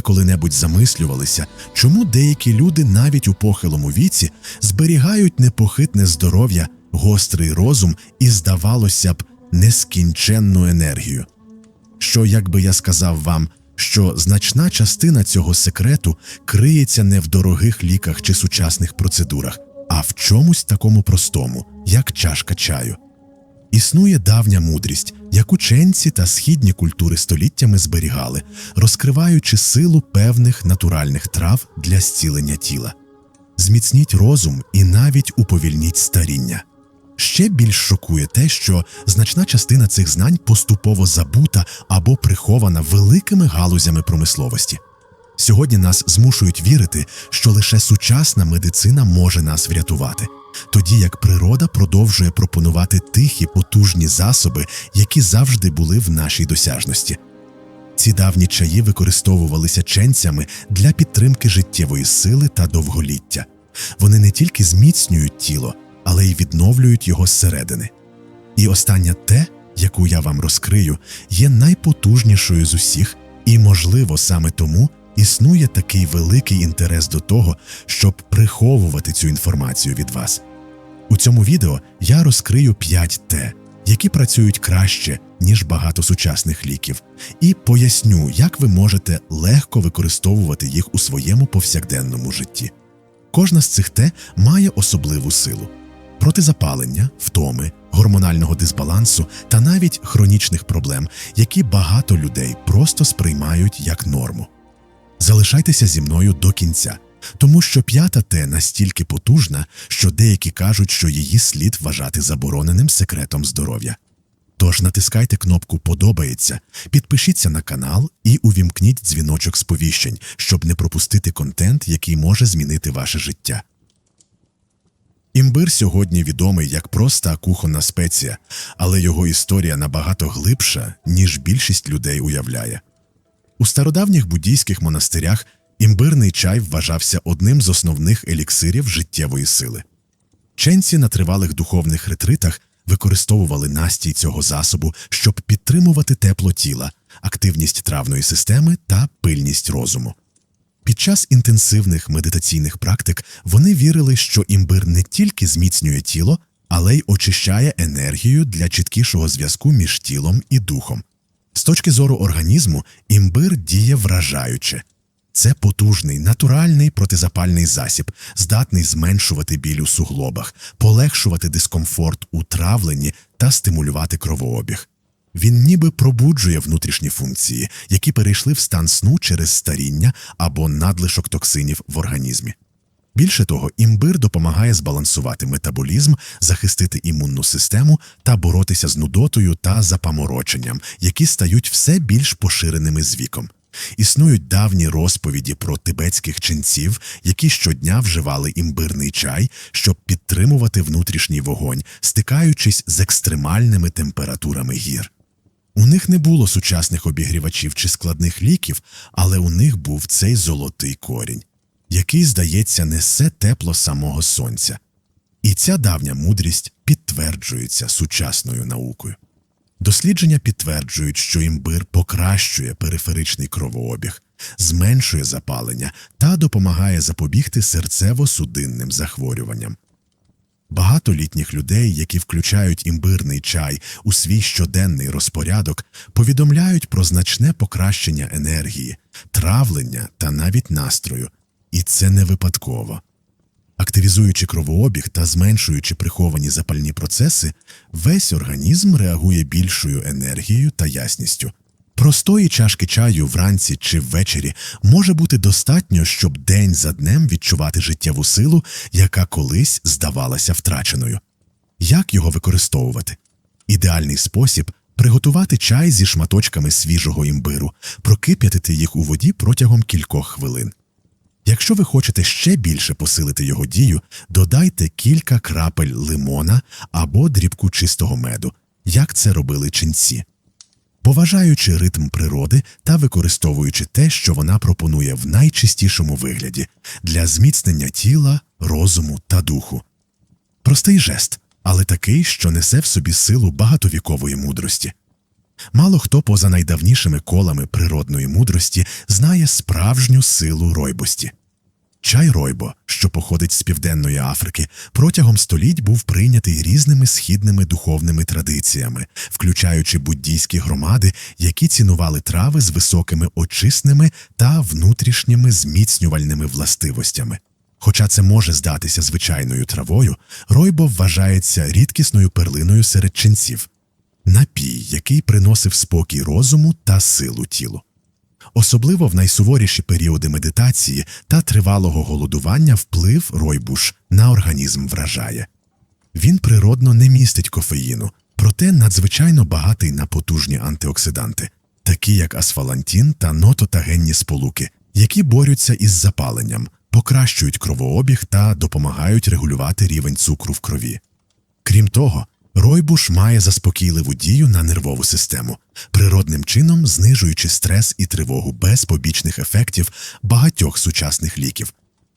Ви коли-небудь замислювалися, чому деякі люди навіть у похилому віці зберігають непохитне здоров'я, гострий розум і, здавалося б, нескінченну енергію? Що, якби я сказав вам, що значна частина цього секрету криється не в дорогих ліках чи сучасних процедурах, а в чомусь такому простому, як чашка чаю. Існує давня мудрість, яку ченці та східні культури століттями зберігали, розкриваючи силу певних натуральних трав для зцілення тіла. Зміцніть розум і навіть уповільніть старіння. Ще більш шокує те, що значна частина цих знань поступово забута або прихована великими галузями промисловості. Сьогодні нас змушують вірити, що лише сучасна медицина може нас врятувати, тоді як природа продовжує пропонувати тихі потужні засоби, які завжди були в нашій досяжності. Ці давні чаї використовувалися ченцями для підтримки життєвої сили та довголіття. Вони не тільки зміцнюють тіло, але й відновлюють його зсередини. І остання те, яку я вам розкрию, є найпотужнішою з усіх, і, можливо, саме тому існує такий великий інтерес до того, щоб приховувати цю інформацію від вас. У цьому відео я розкрию 5 Т, які працюють краще, ніж багато сучасних ліків, і поясню, як ви можете легко використовувати їх у своєму повсякденному житті. Кожна з цих Т має особливу силу проти запалення, втоми, гормонального дисбалансу та навіть хронічних проблем, які багато людей просто сприймають як норму. Залишайтеся зі мною до кінця, тому що п'ята Т настільки потужна, що деякі кажуть, що її слід вважати забороненим секретом здоров'я. Тож натискайте кнопку Подобається, підпишіться на канал і увімкніть дзвіночок сповіщень, щоб не пропустити контент, який може змінити ваше життя. Імбир сьогодні відомий як проста кухонна спеція, але його історія набагато глибша, ніж більшість людей уявляє. У стародавніх буддійських монастирях імбирний чай вважався одним з основних еліксирів життєвої сили. Ченці на тривалих духовних ретритах використовували настій цього засобу, щоб підтримувати тепло тіла, активність травної системи та пильність розуму. Під час інтенсивних медитаційних практик вони вірили, що імбир не тільки зміцнює тіло, але й очищає енергію для чіткішого зв'язку між тілом і духом. З точки зору організму, імбир діє вражаюче. Це потужний, натуральний протизапальний засіб, здатний зменшувати біль у суглобах, полегшувати дискомфорт у травленні та стимулювати кровообіг. Він ніби пробуджує внутрішні функції, які перейшли в стан сну через старіння або надлишок токсинів в організмі. Більше того, імбир допомагає збалансувати метаболізм, захистити імунну систему та боротися з нудотою та запамороченням, які стають все більш поширеними з віком. Існують давні розповіді про тибетських ченців, які щодня вживали імбирний чай, щоб підтримувати внутрішній вогонь, стикаючись з екстремальними температурами гір. У них не було сучасних обігрівачів чи складних ліків, але у них був цей золотий корінь, який, здається, несе тепло самого сонця. І ця давня мудрість підтверджується сучасною наукою. Дослідження підтверджують, що імбир покращує периферичний кровообіг, зменшує запалення та допомагає запобігти серцево-судинним захворюванням. Багато літніх людей, які включають імбирний чай у свій щоденний розпорядок, повідомляють про значне покращення енергії, травлення та навіть настрою, і це не випадково. Активізуючи кровообіг та зменшуючи приховані запальні процеси, весь організм реагує більшою енергією та ясністю. Простої чашки чаю вранці чи ввечері може бути достатньо, щоб день за днем відчувати життєву силу, яка колись здавалася втраченою. Як його використовувати? Ідеальний спосіб приготувати чай зі шматочками свіжого імбиру, прокип'ятити їх у воді протягом кількох хвилин. Якщо ви хочете ще більше посилити його дію, додайте кілька крапель лимона або дрібку чистого меду, як це робили ченці. Поважаючи ритм природи та використовуючи те, що вона пропонує в найчистішому вигляді для зміцнення тіла, розуму та духу. Простий жест, але такий, що несе в собі силу багатовікової мудрості. Мало хто поза найдавнішими колами природної мудрості знає справжню силу ройбості. Чай ройбо, що походить з Південної Африки, протягом століть був прийнятий різними східними духовними традиціями, включаючи буддійські громади, які цінували трави з високими очисними та внутрішніми зміцнювальними властивостями. Хоча це може здатися звичайною травою, ройбо вважається рідкісною перлиною серед ченців напій, який приносив спокій розуму та силу тілу. Особливо в найсуворіші періоди медитації та тривалого голодування вплив ройбуш на організм вражає. Він природно не містить кофеїну, проте надзвичайно багатий на потужні антиоксиданти, такі як асфалантін та нототагенні сполуки, які борються із запаленням, покращують кровообіг та допомагають регулювати рівень цукру в крові. Крім того, ройбуш має заспокійливу дію на нервову систему, природним чином знижуючи стрес і тривогу без побічних ефектів багатьох сучасних ліків.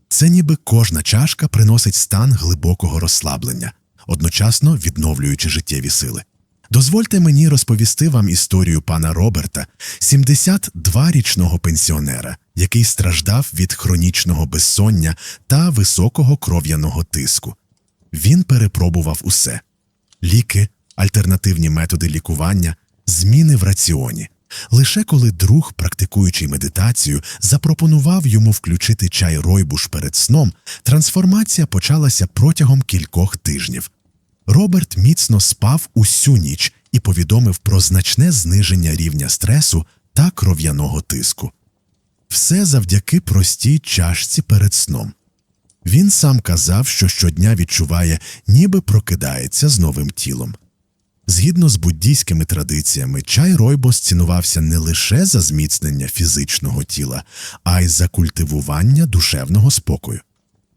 Це ніби кожна чашка приносить стан глибокого розслаблення, одночасно відновлюючи життєві сили. Дозвольте мені розповісти вам історію пана Роберта, 72-річного пенсіонера, який страждав від хронічного безсоння та високого кров'яного тиску. Він перепробував усе ліки, альтернативні методи лікування, зміни в раціоні. Лише коли друг, практикуючий медитацію, запропонував йому включити чай ройбуш перед сном, трансформація почалася протягом кількох тижнів. Роберт міцно спав усю ніч і повідомив про значне зниження рівня стресу та кров'яного тиску. Все завдяки простій чашці перед сном. Він сам казав, що щодня відчуває, ніби прокидається з новим тілом. Згідно з буддійськими традиціями, чай ройбос цінувався не лише за зміцнення фізичного тіла, а й за культивування душевного спокою.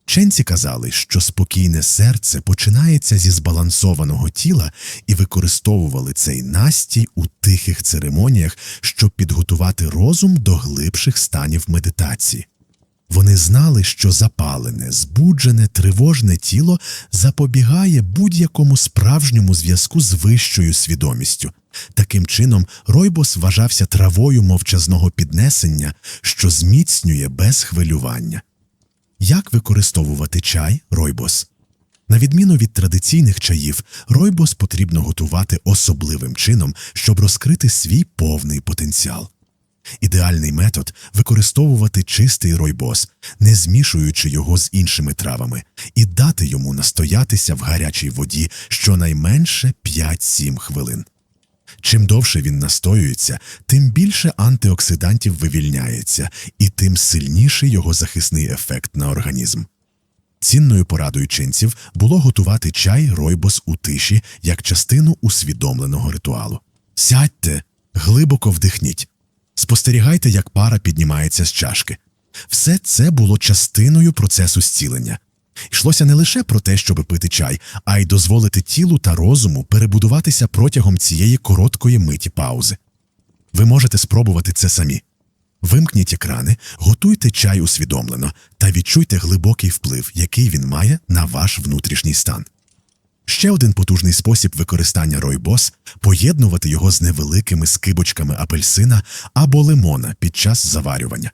Ченці казали, що спокійне серце починається зі збалансованого тіла і використовували цей настій у тихих церемоніях, щоб підготувати розум до глибших станів медитації. Вони знали, що запалене, збуджене, тривожне тіло запобігає будь-якому справжньому зв'язку з вищою свідомістю. Таким чином, Ройбос вважався травою мовчазного піднесення, що зміцнює без хвилювання. Як використовувати чай Ройбос? На відміну від традиційних чаїв, Ройбос потрібно готувати особливим чином, щоб розкрити свій повний потенціал. Ідеальний метод використовувати чистий ройбос, не змішуючи його з іншими травами, і дати йому настоятися в гарячій воді щонайменше 5-7 хвилин. Чим довше він настоюється, тим більше антиоксидантів вивільняється, і тим сильніший його захисний ефект на організм. Цінною порадою ченців було готувати чай ройбос у тиші як частину усвідомленого ритуалу. Сядьте, глибоко вдихніть. Спостерігайте, як пара піднімається з чашки. Все це було частиною процесу зцілення. Йшлося не лише про те, щоб пити чай, а й дозволити тілу та розуму перебудуватися протягом цієї короткої миті паузи. Ви можете спробувати це самі. Вимкніть екрани, готуйте чай усвідомлено та відчуйте глибокий вплив, який він має на ваш внутрішній стан. Ще один потужний спосіб використання ройбос поєднувати його з невеликими скибочками апельсина або лимона під час заварювання.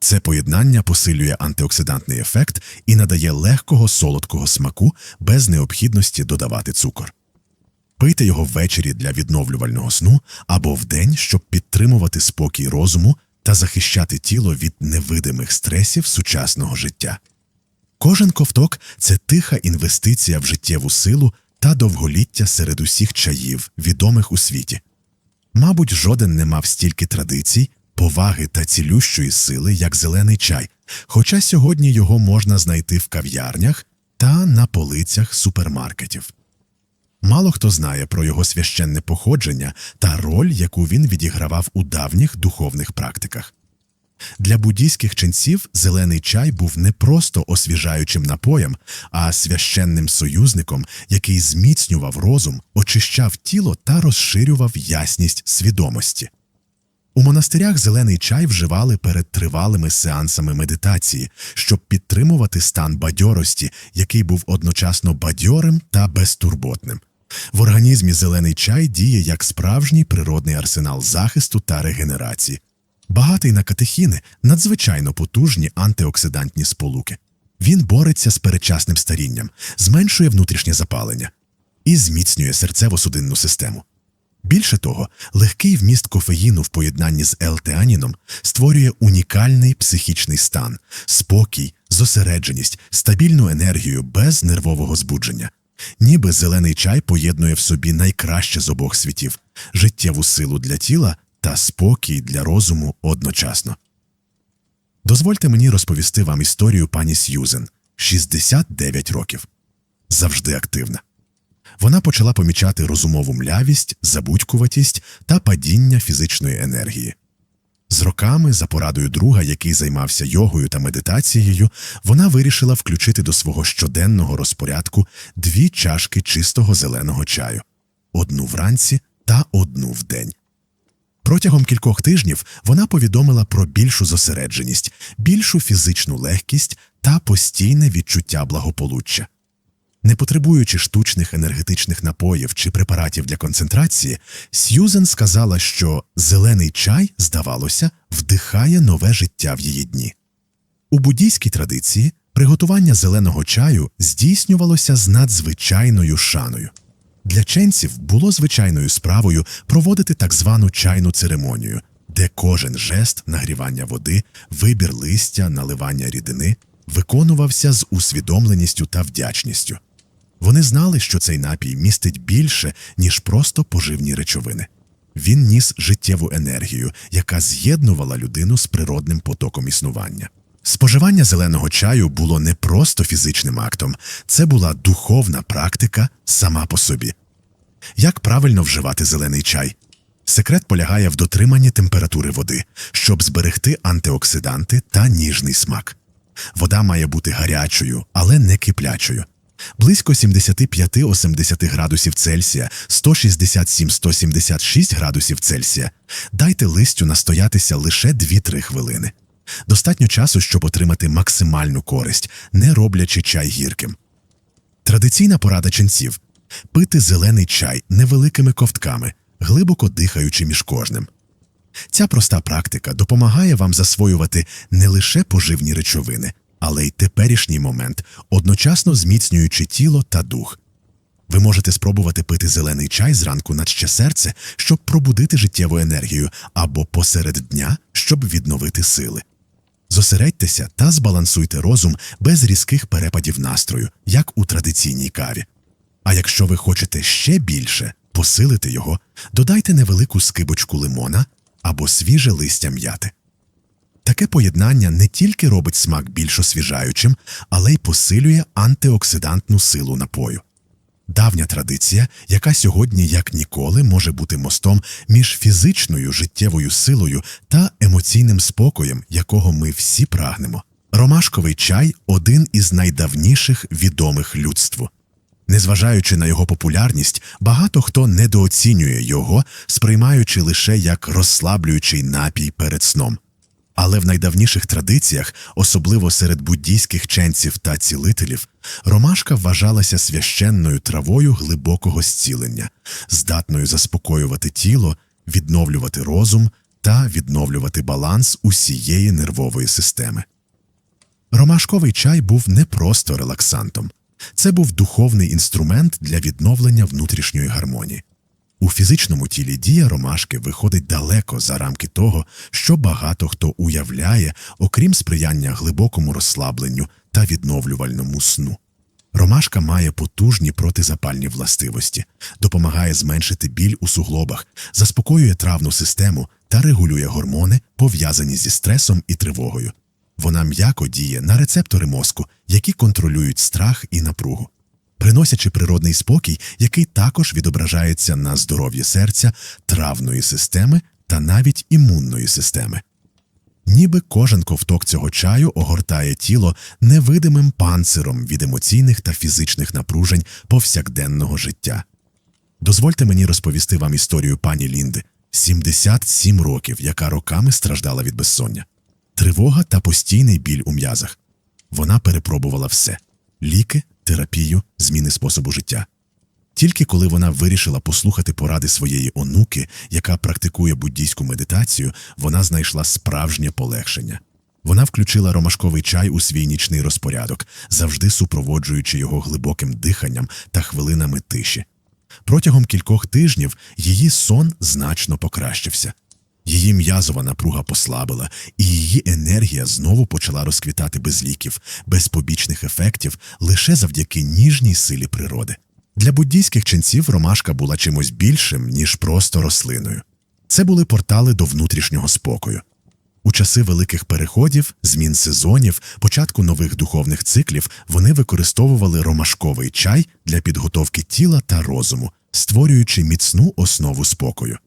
Це поєднання посилює антиоксидантний ефект і надає легкого солодкого смаку без необхідності додавати цукор. Пийте його ввечері для відновлювального сну або вдень, щоб підтримувати спокій розуму та захищати тіло від невидимих стресів сучасного життя. Кожен ковток це тиха інвестиція в життєву силу та довголіття серед усіх чаїв, відомих у світі. Мабуть, жоден не мав стільки традицій, поваги та цілющої сили, як зелений чай, хоча сьогодні його можна знайти в кав'ярнях та на полицях супермаркетів. Мало хто знає про його священне походження та роль, яку він відігравав у давніх духовних практиках. Для буддійських ченців зелений чай був не просто освіжаючим напоєм, а священним союзником, який зміцнював розум, очищав тіло та розширював ясність свідомості. У монастирях зелений чай вживали перед тривалими сеансами медитації, щоб підтримувати стан бадьорості, який був одночасно бадьорим та безтурботним. В організмі зелений чай діє як справжній природний арсенал захисту та регенерації. Багатий на катехіни надзвичайно потужні антиоксидантні сполуки. Він бореться з передчасним старінням, зменшує внутрішнє запалення і зміцнює серцево-судинну систему. Більше того, легкий вміст кофеїну в поєднанні з L-теаніном створює унікальний психічний стан, спокій, зосередженість, стабільну енергію без нервового збудження. Ніби зелений чай поєднує в собі найкраще з обох світів життєву силу для тіла та спокій для розуму одночасно. Дозвольте мені розповісти вам історію пані Сьюзен 69 років. Завжди активна. Вона почала помічати розумову млявість, забудькуватість та падіння фізичної енергії. З роками, за порадою друга, який займався йогою та медитацією, вона вирішила включити до свого щоденного розпорядку дві чашки чистого зеленого чаю одну вранці та одну вдень. Протягом кількох тижнів вона повідомила про більшу зосередженість, більшу фізичну легкість та постійне відчуття благополуччя. Не потребуючи штучних енергетичних напоїв чи препаратів для концентрації, Сьюзен сказала, що зелений чай, здавалося, вдихає нове життя в її дні. У буддійській традиції приготування зеленого чаю здійснювалося з надзвичайною шаною. Для ченців було звичайною справою проводити так звану чайну церемонію, де кожен жест нагрівання води, вибір листя, наливання рідини виконувався з усвідомленістю та вдячністю. Вони знали, що цей напій містить більше, ніж просто поживні речовини. Він ніс життєву енергію, яка з'єднувала людину з природним потоком існування. Споживання зеленого чаю було не просто фізичним актом, це була духовна практика сама по собі. Як правильно вживати зелений чай? Секрет полягає в дотриманні температури води, щоб зберегти антиоксиданти та ніжний смак. Вода має бути гарячою, але не киплячою. Близько 75-80 градусів Цельсія, 167-176 градусів Цельсія. Дайте листю настоятися лише 2-3 хвилини. Достатньо часу, щоб отримати максимальну користь, не роблячи чай гірким. Традиційна порада ченців – пити зелений чай невеликими ковтками, глибоко дихаючи між кожним. Ця проста практика допомагає вам засвоювати не лише поживні речовини, але й теперішній момент, одночасно зміцнюючи тіло та дух. Ви можете спробувати пити зелений чай зранку на ще серце, щоб пробудити життєву енергію, або посеред дня, щоб відновити сили. Зосередьтеся та збалансуйте розум без різких перепадів настрою, як у традиційній каві. А якщо ви хочете ще більше посилити його, додайте невелику скибочку лимона або свіже листя м'яти. Таке поєднання не тільки робить смак більш освіжаючим, але й посилює антиоксидантну силу напою. Давня традиція, яка сьогодні, як ніколи, може бути мостом між фізичною життєвою силою та емоційним спокоєм, якого ми всі прагнемо. Ромашковий чай один із найдавніших відомих людству. Незважаючи на його популярність, багато хто недооцінює його, сприймаючи лише як розслаблюючий напій перед сном. Але в найдавніших традиціях, особливо серед буддійських ченців та цілителів, ромашка вважалася священною травою глибокого зцілення, здатною заспокоювати тіло, відновлювати розум та відновлювати баланс усієї нервової системи. Ромашковий чай був не просто релаксантом, це був духовний інструмент для відновлення внутрішньої гармонії. У фізичному тілі дія ромашки виходить далеко за рамки того, що багато хто уявляє, окрім сприяння глибокому розслабленню та відновлювальному сну. Ромашка має потужні протизапальні властивості, допомагає зменшити біль у суглобах, заспокоює травну систему та регулює гормони, пов'язані зі стресом і тривогою. Вона м'яко діє на рецептори мозку, які контролюють страх і напругу приносячи природний спокій, який також відображається на здоров'ї серця, травної системи та навіть імунної системи. Ніби кожен ковток цього чаю огортає тіло невидимим панциром від емоційних та фізичних напружень повсякденного життя. Дозвольте мені розповісти вам історію пані Лінди 77 років, яка роками страждала від безсоння, тривога та постійний біль у м'язах. Вона перепробувала все ліки, терапію, зміни способу життя. Тільки коли вона вирішила послухати поради своєї онуки, яка практикує буддійську медитацію, вона знайшла справжнє полегшення. Вона включила ромашковий чай у свій нічний розпорядок, завжди супроводжуючи його глибоким диханням та хвилинами тиші. Протягом кількох тижнів її сон значно покращився. Її м'язова напруга послабила, і її енергія знову почала розквітати без ліків, без побічних ефектів, лише завдяки ніжній силі природи. Для буддійських ченців ромашка була чимось більшим, ніж просто рослиною. Це були портали до внутрішнього спокою. У часи великих переходів, змін сезонів, початку нових духовних циклів вони використовували ромашковий чай для підготовки тіла та розуму, створюючи міцну основу спокою.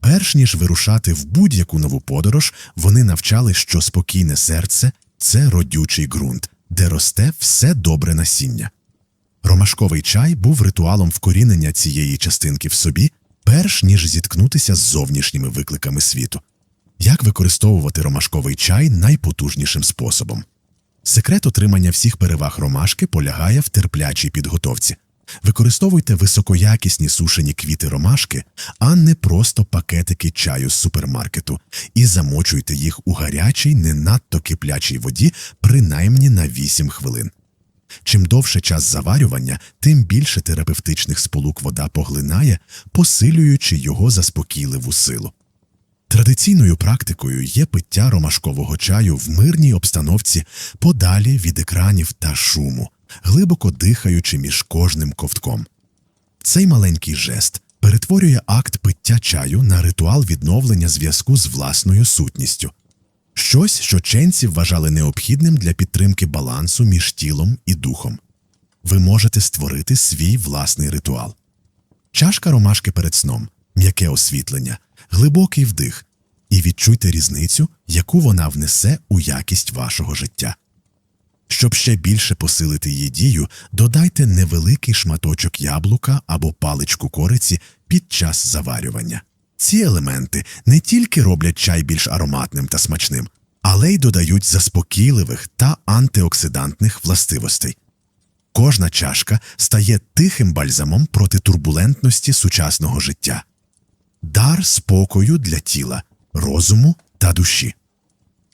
Перш ніж вирушати в будь-яку нову подорож, вони навчали, що спокійне серце це родючий ґрунт, де росте все добре насіння. Ромашковий чай був ритуалом вкорінення цієї частинки в собі, перш ніж зіткнутися з зовнішніми викликами світу. Як використовувати ромашковий чай найпотужнішим способом? Секрет отримання всіх переваг ромашки полягає в терплячій підготовці. Використовуйте високоякісні сушені квіти ромашки, а не просто пакетики чаю з супермаркету, і замочуйте їх у гарячій, не надто киплячій воді принаймні на 8 хвилин. Чим довше час заварювання, тим більше терапевтичних сполук вода поглинає, посилюючи його заспокійливу силу. Традиційною практикою є пиття ромашкового чаю в мирній обстановці подалі від екранів та шуму, глибоко дихаючи між кожним ковтком. Цей маленький жест перетворює акт пиття чаю на ритуал відновлення зв'язку з власною сутністю, щось, що ченці вважали необхідним для підтримки балансу між тілом і духом. Ви можете створити свій власний ритуал. Чашка ромашки перед сном, м'яке освітлення, глибокий вдих, і відчуйте різницю, яку вона внесе у якість вашого життя. Щоб ще більше посилити її дію, додайте невеликий шматочок яблука або паличку кориці під час заварювання. Ці елементи не тільки роблять чай більш ароматним та смачним, але й додають заспокійливих та антиоксидантних властивостей. Кожна чашка стає тихим бальзамом проти турбулентності сучасного життя, дар спокою для тіла, розуму та душі.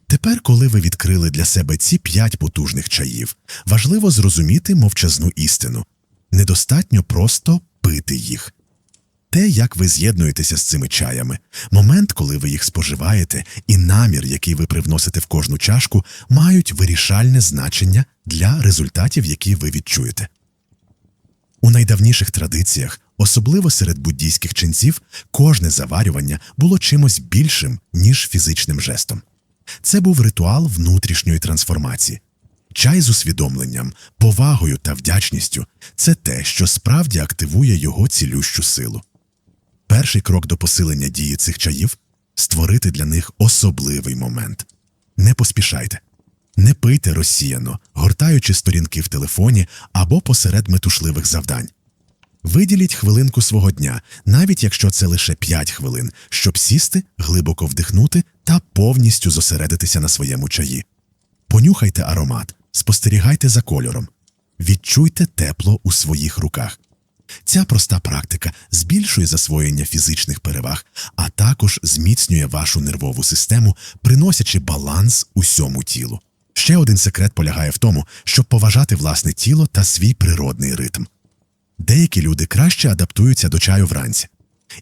Тепер, коли ви відкрили для себе ці п'ять потужних чаїв, важливо зрозуміти мовчазну істину недостатньо просто пити їх. Те, як ви з'єднуєтеся з цими чаями, момент, коли ви їх споживаєте, і намір, який ви привносите в кожну чашку, мають вирішальне значення для результатів, які ви відчуєте. У найдавніших традиціях, особливо серед буддійських ченців, кожне заварювання було чимось більшим, ніж фізичним жестом. Це був ритуал внутрішньої трансформації. Чай з усвідомленням, повагою та вдячністю це те, що справді активує його цілющу силу. Перший крок до посилення дії цих чаїв створити для них особливий момент. Не поспішайте, не пийте розсіяно, гортаючи сторінки в телефоні або посеред метушливих завдань. Виділіть хвилинку свого дня, навіть якщо це лише 5 хвилин, щоб сісти, глибоко вдихнути та повністю зосередитися на своєму чаї. Понюхайте аромат, спостерігайте за кольором, відчуйте тепло у своїх руках. Ця проста практика збільшує засвоєння фізичних переваг, а також зміцнює вашу нервову систему, приносячи баланс усьому тілу. Ще один секрет полягає в тому, щоб поважати власне тіло та свій природний ритм. Деякі люди краще адаптуються до чаю вранці,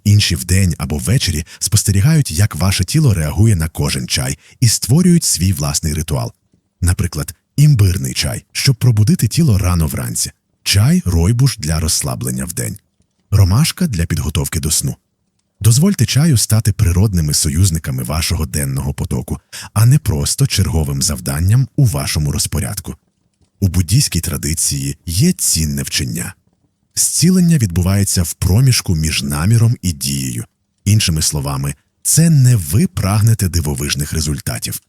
інші вдень або ввечері спостерігають, як ваше тіло реагує на кожен чай і створюють свій власний ритуал. Наприклад, імбирний чай, щоб пробудити тіло рано вранці, чай ройбуш для розслаблення вдень, ромашка для підготовки до сну. Дозвольте чаю стати природними союзниками вашого денного потоку, а не просто черговим завданням у вашому розпорядку. У буддійській традиції є цінне вчення. Зцілення відбувається в проміжку між наміром і дією. Іншими словами, це не ви прагнете дивовижних результатів.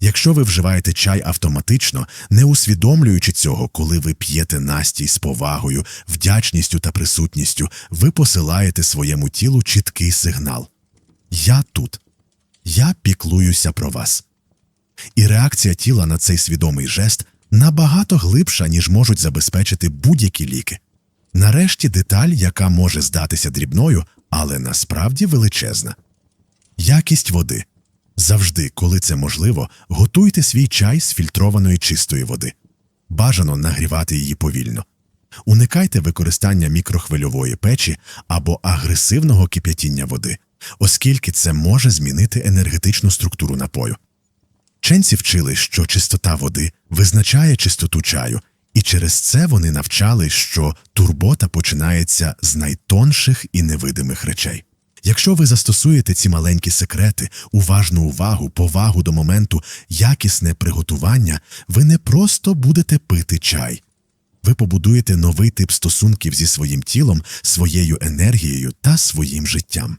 Якщо ви вживаєте чай автоматично, не усвідомлюючи цього, коли ви п'єте настій з повагою, вдячністю та присутністю, ви посилаєте своєму тілу чіткий сигнал Я тут, я піклуюся про вас. І реакція тіла на цей свідомий жест набагато глибша, ніж можуть забезпечити будь-які ліки. Нарешті деталь, яка може здатися дрібною, але насправді величезна. Якість води. Завжди, коли це можливо, готуйте свій чай з фільтрованої чистої води. Бажано нагрівати її повільно. Уникайте використання мікрохвильової печі або агресивного кип'ятіння води, оскільки це може змінити енергетичну структуру напою. Ченці вчили, що чистота води визначає чистоту чаю, і через це вони навчали, що турбота починається з найтонших і невидимих речей. Якщо ви застосуєте ці маленькі секрети, уважну увагу, повагу до моменту, якісне приготування, ви не просто будете пити чай. Ви побудуєте новий тип стосунків зі своїм тілом, своєю енергією та своїм життям.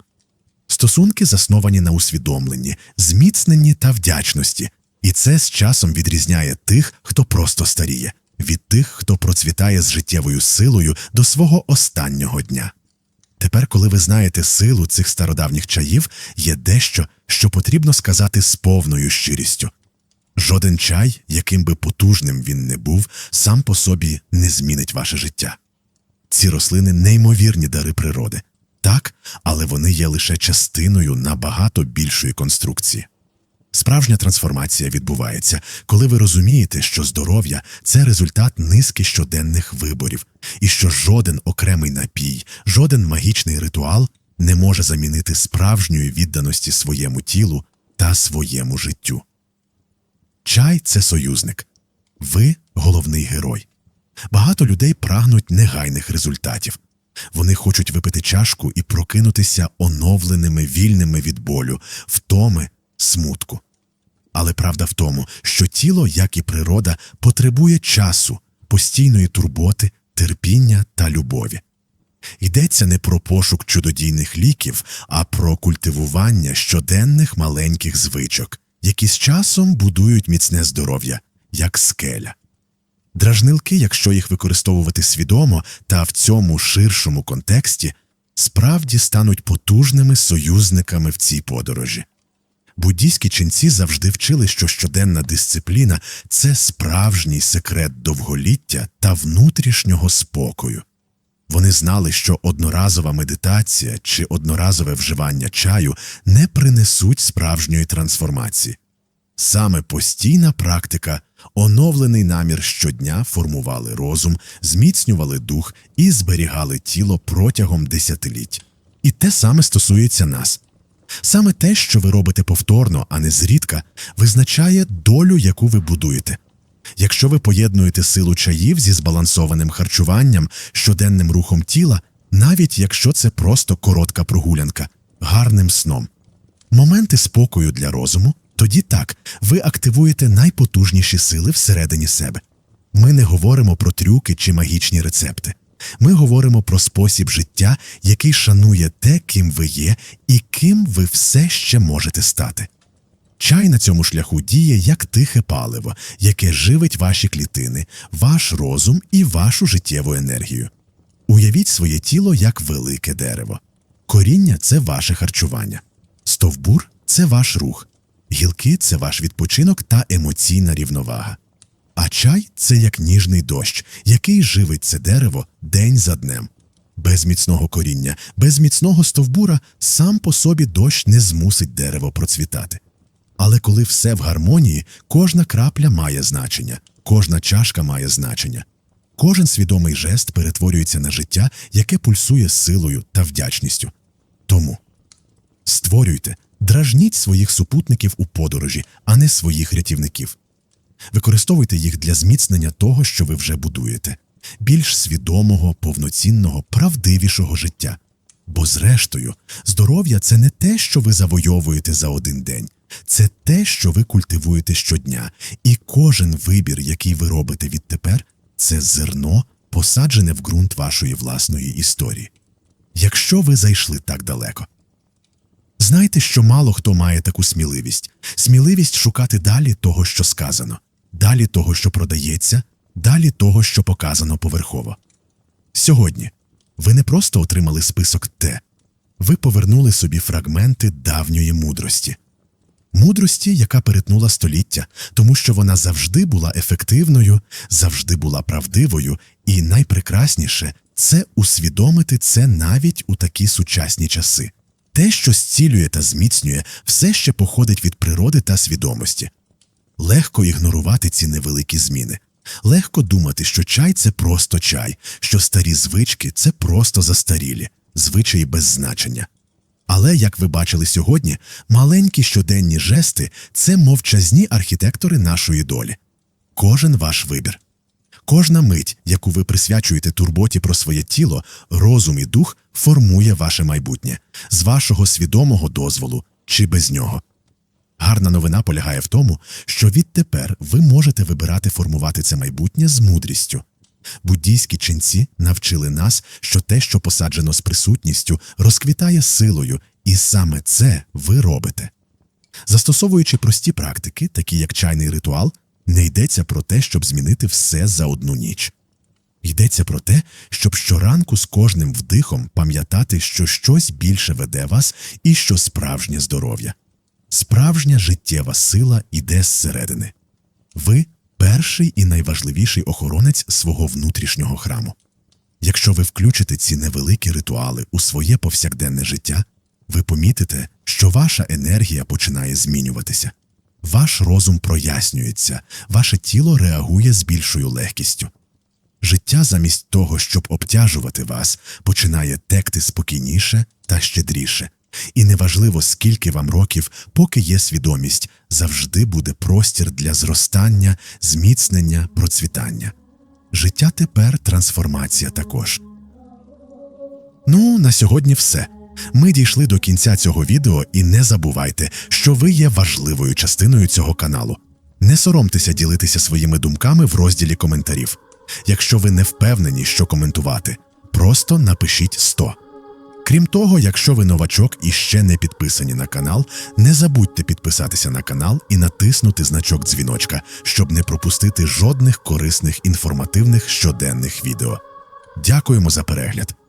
Стосунки засновані на усвідомленні, зміцненні та вдячності, і це з часом відрізняє тих, хто просто старіє, від тих, хто процвітає з життєвою силою до свого останнього дня. Тепер, коли ви знаєте силу цих стародавніх чаїв, є дещо, що потрібно сказати з повною щирістю. Жоден чай, яким би потужним він не був, сам по собі не змінить ваше життя. Ці рослини неймовірні дари природи, так, але вони є лише частиною набагато більшої конструкції. Справжня трансформація відбувається, коли ви розумієте, що здоров'я це результат низки щоденних виборів, і що жоден окремий напій, жоден магічний ритуал не може замінити справжньої відданості своєму тілу та своєму життю. Чай це союзник. Ви головний герой. Багато людей прагнуть негайних результатів. Вони хочуть випити чашку і прокинутися оновленими, вільними від болю, втоми, смутку. Але правда в тому, що тіло, як і природа, потребує часу, постійної турботи, терпіння та любові. Йдеться не про пошук чудодійних ліків, а про культивування щоденних маленьких звичок, які з часом будують міцне здоров'я, як скеля. Дражнилки, якщо їх використовувати свідомо та в цьому ширшому контексті, справді стануть потужними союзниками в цій подорожі. Буддійські ченці завжди вчили, що щоденна дисципліна це справжній секрет довголіття та внутрішнього спокою. Вони знали, що одноразова медитація чи одноразове вживання чаю не принесуть справжньої трансформації. Саме постійна практика, оновлений намір щодня формували розум, зміцнювали дух і зберігали тіло протягом десятиліть. І те саме стосується нас. Саме те, що ви робите повторно, а не зрідка, визначає долю, яку ви будуєте. Якщо ви поєднуєте силу чаїв зі збалансованим харчуванням, щоденним рухом тіла, навіть якщо це просто коротка прогулянка, гарним сном, моменти спокою для розуму, тоді так, ви активуєте найпотужніші сили всередині себе. Ми не говоримо про трюки чи магічні рецепти. Ми говоримо про спосіб життя, який шанує те, ким ви є і ким ви все ще можете стати. Чай на цьому шляху діє як тихе паливо, яке живить ваші клітини, ваш розум і вашу життєву енергію. Уявіть своє тіло як велике дерево. Коріння це ваше харчування, стовбур це ваш рух, гілки це ваш відпочинок та емоційна рівновага. А чай це як ніжний дощ, який живить це дерево день за днем. Без міцного коріння, без міцного стовбура сам по собі дощ не змусить дерево процвітати. Але коли все в гармонії, кожна крапля має значення, кожна чашка має значення. Кожен свідомий жест перетворюється на життя, яке пульсує силою та вдячністю. Тому створюйте, дражніть своїх супутників у подорожі, а не своїх рятівників. Використовуйте їх для зміцнення того, що ви вже будуєте, більш свідомого, повноцінного, правдивішого життя. Бо, зрештою, здоров'я це не те, що ви завойовуєте за один день, це те, що ви культивуєте щодня, і кожен вибір, який ви робите відтепер, це зерно, посаджене в ґрунт вашої власної історії. Якщо ви зайшли так далеко. Знайте, що мало хто має таку сміливість сміливість шукати далі того, що сказано, далі того, що продається, далі того, що показано поверхово. Сьогодні ви не просто отримали список Т, ви повернули собі фрагменти давньої мудрості. мудрості, яка перетнула століття, тому що вона завжди була ефективною, завжди була правдивою, і найпрекрасніше це усвідомити це навіть у такі сучасні часи. Те, що зцілює та зміцнює, все ще походить від природи та свідомості. Легко ігнорувати ці невеликі зміни. Легко думати, що чай це просто чай, що старі звички це просто застарілі, звичаї без значення. Але, як ви бачили сьогодні, маленькі щоденні жести це мовчазні архітектори нашої долі. Кожен ваш вибір. Кожна мить, яку ви присвячуєте турботі про своє тіло, розум і дух формує ваше майбутнє з вашого свідомого дозволу чи без нього. Гарна новина полягає в тому, що відтепер ви можете вибирати формувати це майбутнє з мудрістю. Буддійські ченці навчили нас, що те, що посаджено з присутністю, розквітає силою, і саме це ви робите. Застосовуючи прості практики, такі як чайний ритуал, не йдеться про те, щоб змінити все за одну ніч. Йдеться про те, щоб щоранку з кожним вдихом пам'ятати, що щось більше веде вас і що справжнє здоров'я. Справжня життєва сила іде зсередини. Ви перший і найважливіший охоронець свого внутрішнього храму. Якщо ви включите ці невеликі ритуали у своє повсякденне життя, ви помітите, що ваша енергія починає змінюватися. Ваш розум прояснюється, ваше тіло реагує з більшою легкістю. Життя замість того, щоб обтяжувати вас, починає текти спокійніше та щедріше. І неважливо, скільки вам років, поки є свідомість, завжди буде простір для зростання, зміцнення, процвітання. Життя тепер трансформація також. Ну, на сьогодні все. Ми дійшли до кінця цього відео і не забувайте, що ви є важливою частиною цього каналу. Не соромтеся ділитися своїми думками в розділі коментарів. Якщо ви не впевнені, що коментувати, просто напишіть 100. Крім того, якщо ви новачок і ще не підписані на канал, не забудьте підписатися на канал і натиснути значок дзвіночка, щоб не пропустити жодних корисних інформативних щоденних відео. Дякуємо за перегляд!